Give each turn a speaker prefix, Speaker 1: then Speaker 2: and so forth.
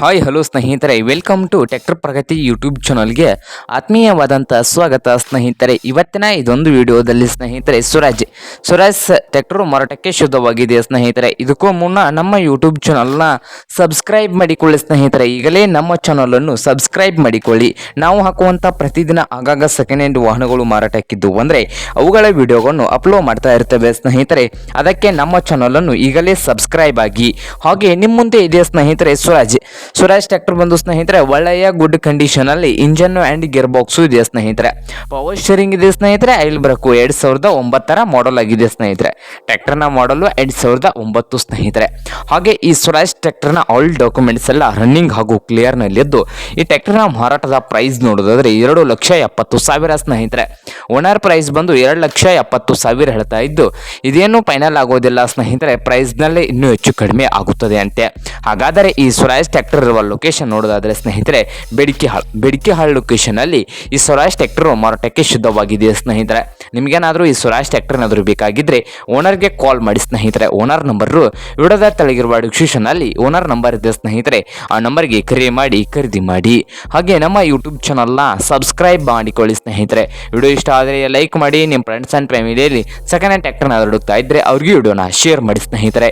Speaker 1: Hi hello ಸ್ನೇಹಿತರೆ. Welcome to tractor Pragati YouTube ಚಾನಲ್ಗೆ ಆತ್ಮೀಯವಾದಂಥ ಸ್ವಾಗತ ಸ್ನೇಹಿತರೆ. ಇವತ್ತಿನ ಇದೊಂದು ವಿಡಿಯೋದಲ್ಲಿ ಸ್ನೇಹಿತರೆ ಸ್ವರಾಜ್ ಸ್ವರಾಜ್ ಟೆಕ್ಟರ್ ಮಾರಾಟಕ್ಕೆ ಶುದ್ಧವಾಗಿದೆ ಸ್ನೇಹಿತರೆ. ಇದಕ್ಕೂ ಮುನ್ನ ನಮ್ಮ ಯೂಟ್ಯೂಬ್ ಚಾನಲ್ನ ಸಬ್ಸ್ಕ್ರೈಬ್ ಮಾಡಿಕೊಳ್ಳಿ ಸ್ನೇಹಿತರೆ. ಈಗಲೇ ನಮ್ಮ ಚಾನಲನ್ನು ಸಬ್ಸ್ಕ್ರೈಬ್ ಮಾಡಿಕೊಳ್ಳಿ. ನಾವು ಹಾಕುವಂಥ ಪ್ರತಿದಿನ ಆಗಾಗ ಸೆಕೆಂಡ್ ಹ್ಯಾಂಡ್ ವಾಹನಗಳು ಮಾರಾಟಕ್ಕಿದ್ದು. ಅಂದರೆ ಅವುಗಳ ವಿಡಿಯೋಗಳನ್ನು ಅಪ್ಲೋಡ್ ಮಾಡ್ತಾ ಇರ್ತೇವೆ ಸ್ನೇಹಿತರೆ. ಅದಕ್ಕೆ ನಮ್ಮ ಚಾನಲನ್ನು ಈಗಲೇ ಸಬ್ಸ್ಕ್ರೈಬ್ ಆಗಿ. ಹಾಗೆ ನಿಮ್ಮ ಮುಂದೆ ಇದೆ ಸ್ನೇಹಿತರೆ ಸ್ವರಾಜ್ ಸ್ವರಾಜ್ ಟ್ರ್ಯಾಕ್ಟರ್ ಬಂದು ಸ್ನೇಹಿತರೆ, ಒಳ್ಳೆಯ ಗುಡ್ ಕಂಡೀಷನ್ ಅಲ್ಲಿ ಇಂಜನ್ ಅಂಡ್ ಗೇರ್ ಬಾಕ್ಸು ಇದೆ ಸ್ನೇಹಿತರೆ. ಪವರ್ ಸ್ಟೇರಿಂಗ್ ಇದೆ ಸ್ನೇಹಿತರೆ ಐಲ್ ಬ್ರಕು ಎರಡ್ ಸಾವಿರದ ಒಂಬತ್ತರ ಮಾಡೆಲ್ ಆಗಿದೆ ಸ್ನೇಹಿತರೆ. ಟ್ರ್ಯಾಕ್ಟರ್ನ ಮಾಡಲು ಎರಡ್ ಸಾವಿರದ ಒಂಬತ್ತು ಸ್ನೇಹಿತರೆ. ಹಾಗೆ ಈ ಸ್ವರಾಜ್ನ ಆಲ್ ಡಾಕ್ಯುಮೆಂಟ್ಸ್ ಎಲ್ಲ ರನ್ನಿಂಗ್ ಹಾಗೂ ಕ್ಲಿಯರ್ ನಲ್ಲಿದ್ದು ಈ ಟ್ರ್ಯಾಕ್ಟರ್ನ ಮಾರಾಟದ ಪ್ರೈಸ್ ನೋಡೋದಾದ್ರೆ ಎರಡು ಲಕ್ಷ ಎಪ್ಪತ್ತು ಸಾವಿರ ಸ್ನೇಹಿತರೆ. ಓನರ್ ಪ್ರೈಸ್ ಬಂದು ಎರಡು ಲಕ್ಷ ಎಪ್ಪತ್ತು ಸಾವಿರ ಹೇಳ್ತಾ ಇದ್ದು, ಇದೇನು ಫೈನಲ್ ಆಗೋದಿಲ್ಲ ಸ್ನೇಹಿತರೆ. ಪ್ರೈಸ್ನಲ್ಲಿ ಇನ್ನೂ ಹೆಚ್ಚು ಕಡಿಮೆ ಆಗುತ್ತದೆ ಅಂತೆ. ಹಾಗಾದರೆ ಈ ಸ್ವರಾಜ್ ಟ್ರ್ಯಾಕ್ಟರ್ ಇರುವ ಲೊಕೇಶನ್ ನೋಡೋದಾದರೆ ಸ್ನೇಹಿತರೆ, ಬೆಡಿಕೆಹಾಳ್ ಬೆಡಿಕೆಹಾಳ್ ಲೊಕೇಶನ್ ಅಲ್ಲಿ ಈ ಸ್ವರಾಜ್ ಟ್ರ್ಯಾಕ್ಟರ್ ಮಾರಾಟಕ್ಕೆ ಶುದ್ಧವಾಗಿದೆ ಸ್ನೇಹಿತರೆ? ನಿಮಗೇನಾದರೂ ಈ ಸ್ವರಾಜ್ ಟ್ರ್ಯಾಕ್ಟರ್ ಏನಾದರೂ ಬೇಕಾಗಿದ್ದರೆ ಓನರ್ಗೆ ಕಾಲ್ ಮಾಡಿ ಸ್ನೇಹಿತರೆ. ಓನರ್ ನಂಬರು ವಿಡದ ತೆಳಗಿರುವ ಡಿಸ್ಕ್ರಿಪ್ಷನ್ ಅಲ್ಲಿ ಓನರ್ ನಂಬರ್ ಇದೆ ಸ್ನೇಹಿತರೆ. ಆ ನಂಬರ್ಗೆ ಕರೆ ಮಾಡಿ, ಖರೀದಿ ಮಾಡಿ. ಹಾಗೆ ನಮ್ಮ ಯೂಟ್ಯೂಬ್ ಚಾನಲ್ನ ಸಬ್ಸ್ಕ್ರೈಬ್ ಮಾಡಿಕೊಳ್ಳಿ ಸ್ನೇಹಿತರೆ. ವಿಡಿಯೋ ಇಷ್ಟ ಆದರೆ ಲೈಕ್ ಮಾಡಿ ನಿಮ್ಮ ಫ್ರೆಂಡ್ಸ್ ಆ್ಯಂಡ್ ಫ್ಯಾಮಿಲಿಯಲ್ಲಿ ಸೆಕೆಂಡ್ ಹ್ಯಾಂಡ್ ಟ್ರ್ಯಾಕ್ಟರ್ನ ಹುಡುಕ್ತಾ ಇದ್ದರೆ ಅವ್ರಿಗೆ ವಿಡಿಯೋನ ಶೇರ್ ಮಾಡಿ ಸ್ನೇಹಿತರೆ.